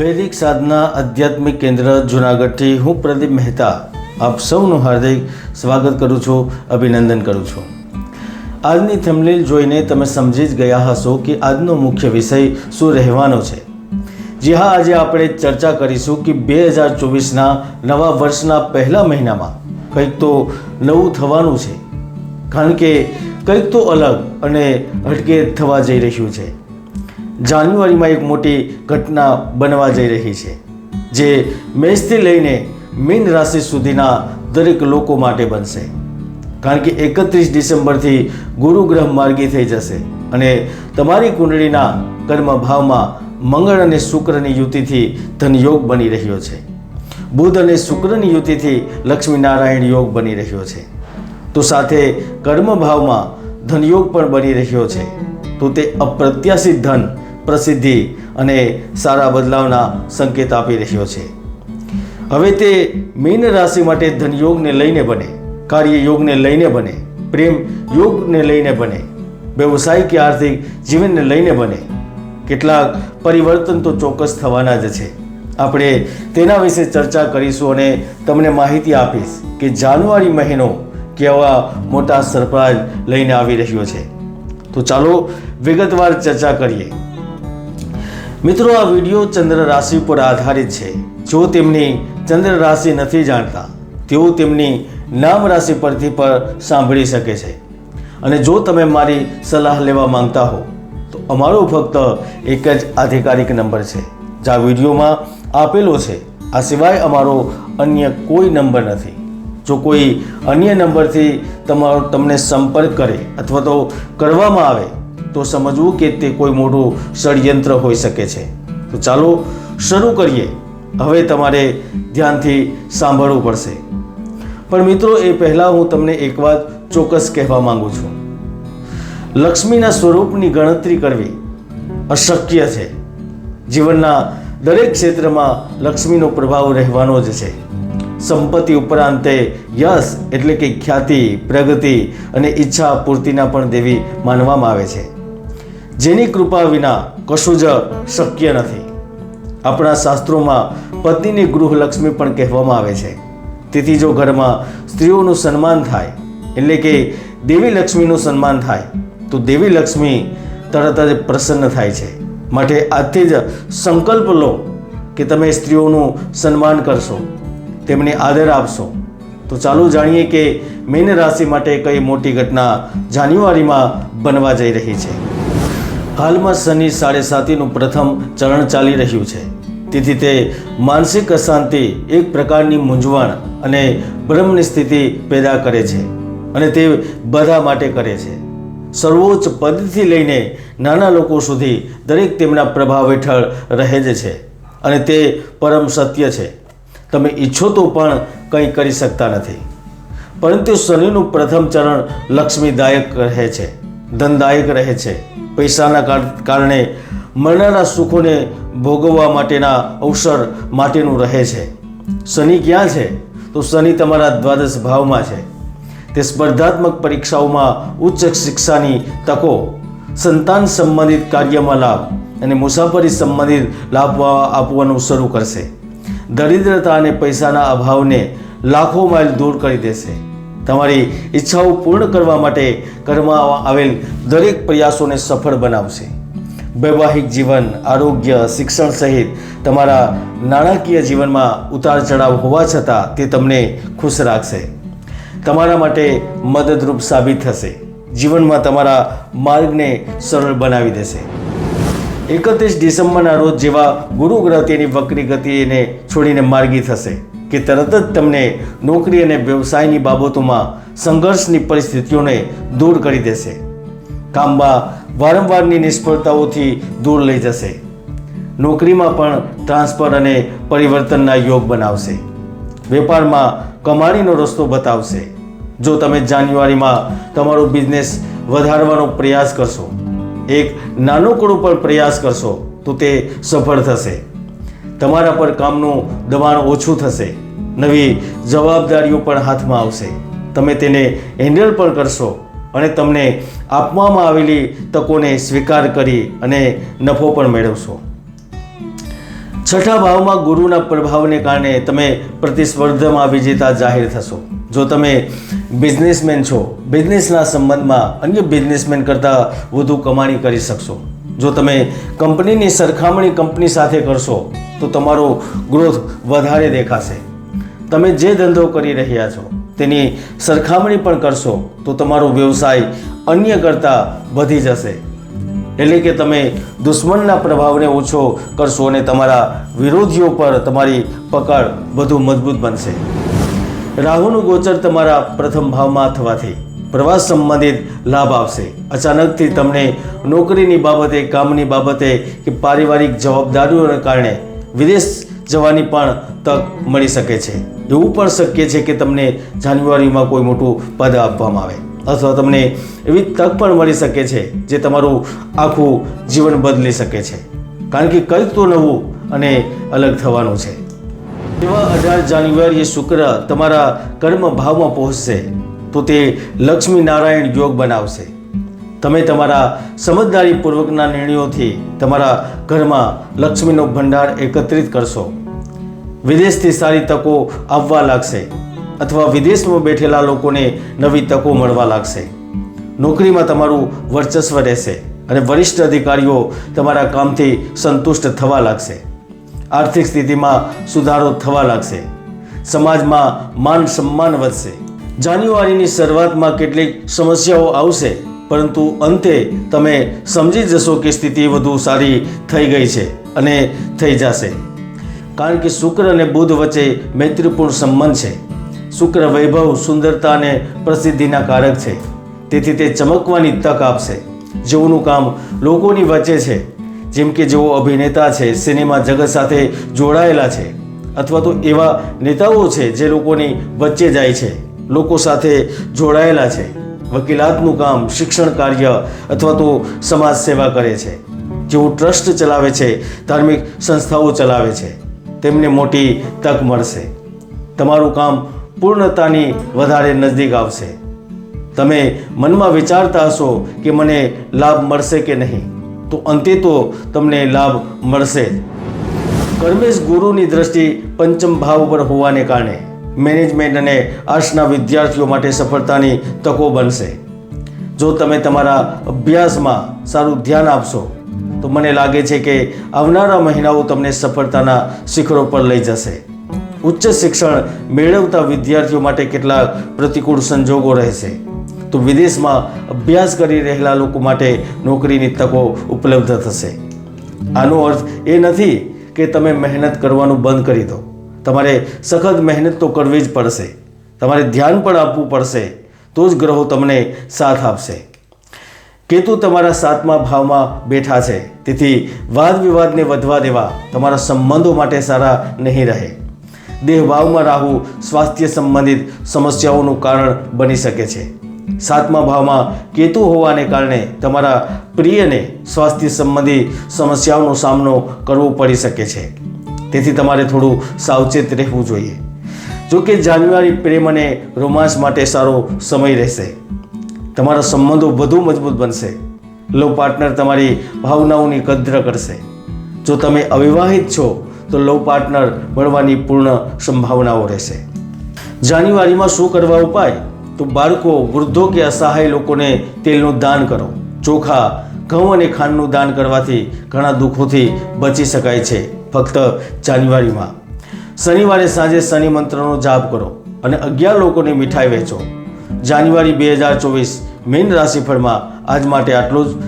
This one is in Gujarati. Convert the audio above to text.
વૈદિક સાધના આધ્યાત્મિક કેન્દ્ર જુનાગઢથી હું પ્રદીપ મહેતા આપ સૌનું હાર્દિક સ્વાગત કરું છું, અભિનંદન કરું છું. આજની થમલીલ જોઈને તમે સમજી જ ગયા હશો કે આજનો મુખ્ય વિષય શું રહેવાનો છે. જી હા, આજે આપણે ચર્ચા કરીશું કે બે હજાર ચોવીસના નવા વર્ષના પહેલા મહિનામાં કંઈક તો નવું થવાનું છે. કારણ કે કંઈક તો અલગ અને હટકે થવા જઈ રહ્યું છે. જાન્યુઆરીમાં એક મોટી ઘટના બનવા જઈ રહી છે, જે મેષથી લઈને મીન રાશિ સુધીના દરેક લોકો માટે બનશે. કારણ કે એકત્રીસ ડિસેમ્બરથી ગુરુ ગ્રહ માર્ગી થઈ જશે અને તમારી કુંડળીના કર્મ ભાવમાં મંગળ અને શુક્રની યુતિથી ધનયોગ બની રહ્યો છે. બુધ અને શુક્રની યુતિથી લક્ષ્મીનારાયણ યોગ બની રહ્યો છે. તો સાથે કર્મ ભાવમાં ધનયોગ પણ બની રહ્યો છે. તો તે અપ્રત્યાશિત ધન પ્રસિદ્ધિ અને સારા બદલાવના સંકેત આપી રહ્યો છે. હવે તે મીન રાશિ માટે ધનયોગને લઈને બને, કાર્ય યોગને લઈને બને, પ્રેમ યોગને લઈને બને વ્યવસાય કે આર્થિક જીવનને લઈને બને. કેટલાક પરિવર્તન તો ચોક્કસ થવાના જ છે. આપણે તેના વિશે ચર્ચા કરીશું અને તમને માહિતી આપીશ કે જાન્યુઆરી મહિનો કેવા મોટા સરપ્રાઈઝ લઈને આવી રહ્યો છે. તો ચાલો વિગતવાર ચર્ચા કરીએ. મિત્રો, આ વીડિયો ચંદ્ર રાશિ પર આધારિત છે. જો તેમની ચંદ્ર રાશિ નથી જાણતા, તેઓ તેમની નામ રાશિ પરથી પર સાંભળી શકે છે. અને જો તમે મારી સલાહ લેવા માંગતા હો, તો અમારો ફક્ત એક જ આધિકારિક નંબર છે, જે આ વિડીયોમાં આપેલો છે. આ સિવાય અમારો અન્ય કોઈ નંબર નથી. જો કોઈ અન્ય નંબરથી તમારો તમને સંપર્ક કરે અથવા તો કરવામાં આવે તો સમજવું કે તે કોઈ મોટું ષડયંત્ર હોઈ શકે છે. તો ચાલો શરૂ કરીએ. હવે તમારે ધ્યાનથી સાંભળવું પડશે. પણ મિત્રો, એ પહેલાં હું તમને એક વાત ચોક્કસ કહેવા માંગુ છું. લક્ષ્મીના સ્વરૂપની ગણતરી કરવી અશક્ય છે. જીવનના દરેક ક્ષેત્રમાં લક્ષ્મીનો પ્રભાવ રહેવાનો જ છે. સંપત્તિ ઉપરાંતે યશ એટલે કે ખ્યાતિ, પ્રગતિ અને ઈચ્છા પૂર્તિના પણ દેવી માનવામાં આવે છે. જેની કૃપા વિના કશું જ શક્ય નથી. આપણા શાસ્ત્રોમાં પતિની ગૃહલક્ષ્મી પણ કહેવામાં આવે છે. તેથી જો ઘરમાં સ્ત્રીઓનું સન્માન થાય, એટલે કે દેવી લક્ષ્મીનું સન્માન થાય, તો દેવી લક્ષ્મી તરત જ પ્રસન્ન થાય છે. માટે આજથી જ સંકલ્પ લો કે તમે સ્ત્રીઓનું સન્માન કરશો, તેમને આદર આપશો. તો ચાલો જાણીએ કે મીન રાશિ માટે કઈ મોટી ઘટના જાન્યુઆરીમાં બનવા જઈ રહી છે. હાલમાં શનિ સાડે સાતીનું પ્રથમ ચરણ ચાલી રહ્યું છે. તેથી તે માનસિક અશાંતિ, એક પ્રકારની મૂંઝવણ અને ભ્રમની સ્થિતિ પેદા કરે છે અને તે બધા માટે કરે છે. સર્વોચ્ચ પદથી લઈને નાના લોકો સુધી દરેક તેમના પ્રભાવ હેઠળ રહે જ છે અને તે પરમ સત્ય છે. તમે ઈચ્છો તો પણ કંઈ કરી શકતા નથી. પરંતુ શનિનું પ્રથમ ચરણ લક્ષ્મીદાયક રહે છે, ધનદાયક રહે છે. પૈસાના કારણે મળનારા સુખોને ભોગવવા માટેના અવસર માટેનું રહે છે. શનિ ક્યાં છે? તો શનિ તમારા દ્વાદશ ભાવમાં છે. તે સ્પર્ધાત્મક પરીક્ષાઓમાં ઉચ્ચ શિક્ષાની તકો, સંતાન સંબંધિત કાર્યમાં લાભ અને મુસાફરી સંબંધિત લાભ આપવાનું શરૂ કરશે. દરિદ્રતા અને પૈસાના અભાવને લાખો માઇલ દૂર કરી દેશે. તમારી ઈચ્છાઓ પૂર્ણ કરવા માટે કરવામાં આવેલ દરેક પ્રયાસોને સફળ બનાવશે. વૈવાહિક જીવન, આરોગ્ય, શિક્ષણ સહિત તમારા નાણાકીય જીવનમાં ઉતાર ચઢાવ હોવા છતાં તે તમને ખુશ રાખશે. તમારા માટે મદદરૂપ સાબિત થશે. જીવનમાં તમારા માર્ગને સરળ બનાવી દેશે. એકત્રીસ ડિસેમ્બરના રોજ જેવા ગુરુ ગ્રહ તેની વક્રી ગતિને છોડીને માર્ગી થશે. કે તરત જ તમને નોકરી અને વ્યવસાયની બાબતોમાં સંઘર્ષની પરિસ્થિતિઓને દૂર કરી દેશે. કામમાં વારંવારની નિષ્ફળતાઓથી દૂર લઈ જશે. નોકરીમાં પણ ટ્રાન્સફર અને પરિવર્તનના યોગ બનાવશે. વેપારમાં કમાણીનો રસ્તો બતાવશે. જો તમે જાન્યુઆરીમાં તમારો બિઝનેસ વધારવાનો પ્રયાસ કરશો, એક નાનકડો પણ પ્રયાસ કરશો, તો તે સફળ થશે. તમારા પર કામનું દબાણ ઓછું થશે. નવી જવાબદારીઓ પણ હાથમાં આવશે. તમે તેને હેન્ડલ પણ કરશો અને તમને આપવામાં આવેલી તકોને સ્વીકાર કરી અને નફો પણ મેળવશો. છઠ્ઠા ભાવમાં ગુરુના પ્રભાવને કારણે તમે પ્રતિસ્પર્ધામાં વિજેતા જાહેર થશો. જો તમે બિઝનેસમેન છો, બિઝનેસના સંબંધમાં અન્ય બિઝનેસમેન કરતાં વધુ કમાણી કરી શકશો. જો તમે કંપનીની સરખામણી કંપની સાથે કરશો તો તમારો ગ્રોથ વધારે દેખાશે. તમે જે ધંધો કરી રહ્યા છો, તેની સરખામણી પણ કરશો, તો તમારો વ્યવસાય અન્ય કરતાં વધી જશે. એટલે કે તમે દુશ્મનના પ્રભાવને ઓછો કરશો અને તમારા વિરોધીઓ પર તમારી પકડ વધુ મજબૂત બનશે. રાહુનું ગોચર તમારા પ્રથમ ભાવમાં થવાથી પ્રવાસ સંબંધિત લાભ આવશે. અચાનકથી તમને નોકરીની બાબતે, કામની બાબતે કે પારિવારિક જવાબદારીઓને કારણે વિદેશ જવાની પણ તક મળી શકે છે. એવું પણ શક્ય છે કે તમને જાન્યુઆરીમાં કોઈ મોટું પદ આપવામાં આવે. અથવા તમને એવી તક પણ મળી શકે છે જે તમારું આખું જીવન બદલી શકે છે. કારણ કે કંઈક તો નવું અને અલગ થવાનું છે. એવા અઢાર જાન્યુઆરીએ શુક્ર તમારા કર્મ ભાવમાં પહોંચશે, તો તે લક્ષ્મી નારાયણ યોગ બનાવશે. તમે તમારા સમજદારીપૂર્વકના નિર્ણયોથી તમારા ઘરમાં લક્ષ્મીનો ભંડાર એકત્રિત કરશો. વિદેશથી સારી તકો આવવા લાગશે અથવા વિદેશમાં બેઠેલા લોકોને નવી તકો મળવા લાગશે. નોકરીમાં તમારું વર્ચસ્વ રહેશે અને વરિષ્ઠ અધિકારીઓ તમારા કામથી સંતુષ્ટ થવા લાગશે. આર્થિક સ્થિતિમાં સુધારો થવા લાગશે. સમાજમાં માન સન્માન વધશે. જાન્યુઆરીની શરૂઆતમાં કેટલીક સમસ્યાઓ આવશે. પરંતુ અંતે તમે સમજી જશો કે સ્થિતિ વધુ સારી થઈ ગઈ છે અને થઈ જશે. કારણ કે શુક્ર અને બુધ વચ્ચે મૈત્રીપૂર્ણ સંબંધ છે. શુક્ર વૈભવ, સુંદરતા અને પ્રસિદ્ધિના કારક છે. તેથી તે ચમકવાની તક આપશે. જેઓનું કામ લોકોની વચ્ચે છે. જેમ કે જેઓ અભિનેતા છે, સિનેમા જગત સાથે જોડાયેલા છે, અથવા તો એવા નેતાઓ છે જે લોકોની વચ્ચે જાય છે, લોકો સાથે જોડાયેલા છે. વકીલાતનું કામ, શિક્ષણ કાર્ય અથવા તો સમાજ સેવા કરે છે. જેઓ ટ્રસ્ટ ચલાવે છે, ધાર્મિક સંસ્થાઓ ચલાવે છે, તેમને મોટી તક મળશે. તમારું કામ પૂર્ણતાની વધારે નજદીક આવશે. તમે મનમાં વિચારતા હશો કે મને લાભ મળશે કે નહીં, તો અંતે તો તમને લાભ મળશે જ. કર્મેશ ગુરુની દ્રષ્ટિ પંચમ ભાવ પર હોવાને કારણે મેનેજમેન્ટ અને આર્ટ્સના વિદ્યાર્થીઓ માટે સફળતાની તકો બનશે. જો તમે તમારા અભ્યાસમાં સારું ધ્યાન આપશો, તો મને લાગે છે કે આવનારા મહિનાઓ તમને સફળતાના શિખરો પર લઈ જશે. ઉચ્ચ શિક્ષણ મેળવતા વિદ્યાર્થીઓ માટે કેટલાક પ્રતિકૂળ સંજોગો રહેશે. તો વિદેશમાં અભ્યાસ કરી રહેલા લોકો માટે નોકરીની તકો ઉપલબ્ધ થશે. આનો અર્થ એ નથી કે તમે મહેનત કરવાનું બંધ કરી દો. તમારે સખત મહેનત તો કરવી જ પડશે. તમારે ધ્યાન પણ આપવું પડશે. તો જ ગ્રહો તમને સાથ આપશે. કેતુ તમારા સાતમા ભાવમાં બેઠા છે. તેથી વાદ વિવાદને વધવા દેવા તમારા સંબંધો માટે સારા નહીં રહે. દેહ ભાવમાં રાહુ સ્વાસ્થ્ય સંબંધિત સમસ્યાઓનું કારણ બની શકે છે. સાતમા ભાવમાં કેતુ હોવાને કારણે તમારા પ્રિયને સ્વાસ્થ્ય સંબંધી સમસ્યાઓનો સામનો કરવો પડી શકે છે. તેથી તમારે થોડું સાવચેત રહેવું જોઈએ. જો કે જાન્યુઆરી પ્રેમ અને રોમાંસ માટે સારો સમય રહેશે. તમારા સંબંધો વધુ મજબૂત બનશે. લવ પાર્ટનર તમારી ભાવનાઓની કદ્ર કરશે. જો તમે અવિવાહિત છો, તો લવ પાર્ટનર મળવાની પૂર્ણ સંભાવનાઓ રહેશે. જાન્યુઆરીમાં શું કરવા ઉપાય? તો બાળકો, વૃદ્ધો કે અસહાય લોકોને તેલનું દાન કરો. ચોખા, ઘઉં અને ખાંડનું દાન કરવાથી ઘણા દુઃખોથી બચી શકાય છે. ફક્ત જાન્યુઆરીમાં. શનિવારે સાંજે શનિ મંત્રનો જાપ કરો અને અગિયાર લોકોને મીઠાઈ વેચો. જાન્યુઆરી બે હજાર ચોવીસ મીન રાશિફળમાં આજ માટે આટલું જ.